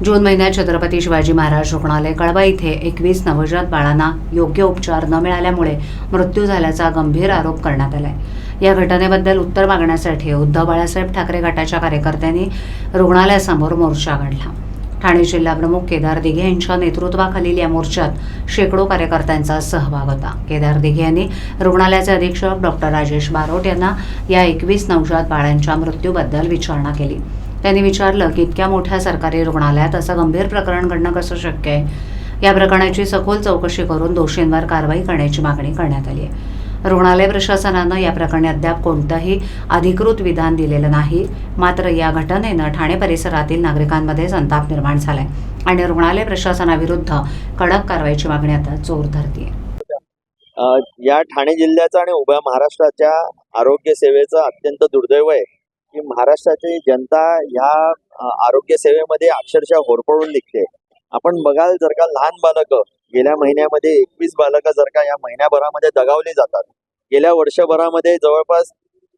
जून महिन्यात छत्रपती शिवाजी महाराज रुग्णालय कळवा इथे एकवीस नवजात बाळांना योग्य उपचार न मिळाल्यामुळे मृत्यू झाल्याचा गंभीर आरोप करण्यात आलाय. या घटनेबद्दल उत्तर मागण्यासाठी उद्धव बाळासाहेब ठाकरे गटाच्या कार्यकर्त्यांनी रुग्णालयासमोर मोर्चा काढला. ठाणे जिल्हाप्रमुख केदार दिघे यांच्या नेतृत्वाखालील या मोर्चात शेकडो कार्यकर्त्यांचा सहभाग होता. केदार दिघे यांनी रुग्णालयाचे अधीक्षक डॉक्टर राजेश बारोट यांना या एकवीस नवजात बाळांच्या मृत्यूबद्दल विचारणा केली. त्यांनी विचारलं की इतक्या मोठ्या सरकारी रुग्णालयात असं गंभीर प्रकरण घडणं कसं शक्य आहे? या प्रकरणाची सखोल चौकशी करून दोषींवर कारवाई करण्याची मागणी करण्यात आली आहे. रुग्णालय प्रशासनानं या प्रकरणी अद्याप कोणतंही अधिकृत विधान दिलेलं नाही. मात्र या घटनेनं ठाणे परिसरातील नागरिकांमध्ये संताप निर्माण झालाय आणि रुग्णालय प्रशासनाविरुद्ध कडक कारवाईची मागणी आता जोर धरतीये. या ठाणे जिल्ह्याचं आणि उभ्या महाराष्ट्राच्या आरोग्य सेवेचं अत्यंत दुर्दैव आहे. की महाराष्ट्राची जनता ह्या आरोग्य सेवेमध्ये अक्षरशः होरपळून निघते. आपण बघाल जर का लहान बालकं गेल्या महिन्यामध्ये एकवीस बालकं जर का या महिन्याभरामध्ये दगावली जातात. गेल्या वर्षभरामध्ये जवळपास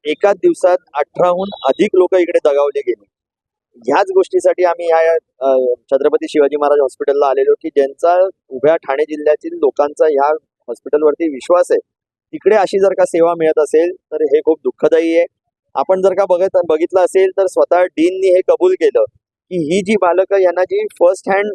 एकाच दिवसात अठराहून अधिक लोक इकडे दगावले गेले. ह्याच गोष्टीसाठी आम्ही ह्या छत्रपती शिवाजी महाराज हॉस्पिटलला आलेलो की ज्यांचा उभ्या ठाणे जिल्ह्यातील लोकांचा ह्या हॉस्पिटलवरती विश्वास आहे. तिकडे अशी जर का सेवा मिळत असेल तर हे खूप दुःखदायी आहे. आपण जर का बघत बघितलं असेल तर स्वतः डीननी हे कबूल केलं की ही जी बालकं यांना जी फर्स्ट हँड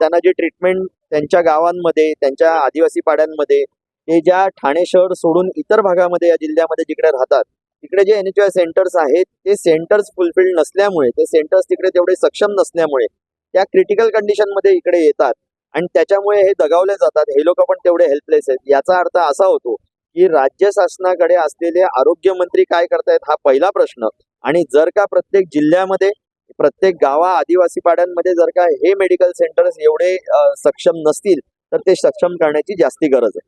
त्यांना जी ट्रीटमेंट त्यांच्या गावांमध्ये त्यांच्या आदिवासी पाड्यांमध्ये ते ज्या ठाणे शहर सोडून इतर भागामध्ये या जिल्ह्यामध्ये जिकडे राहतात तिकडे जे एन एच सेंटर्स आहेत ते सेंटर्स फुलफिल्ड नसल्यामुळे ते सेंटर्स तिकडे तेवढे सक्षम नसल्यामुळे त्या क्रिटिकल कंडिशनमध्ये इकडे येतात. आणि त्याच्यामुळे हे दगावले जातात. हे लोक पण तेवढे हेल्पलेस आहेत. याचा अर्थ असा होतो की राज्य शासनाकडे असलेले आरोग्यमंत्री काय करतायत हा पहिला प्रश्न. आणि जर का प्रत्येक जिल्ह्यामध्ये प्रत्येक गावा आदिवासी पाड्यांमध्ये जर का हे मेडिकल सेंटर्स एवढे सक्षम नसतील तर ते सक्षम करण्याची जास्ती गरज आहे.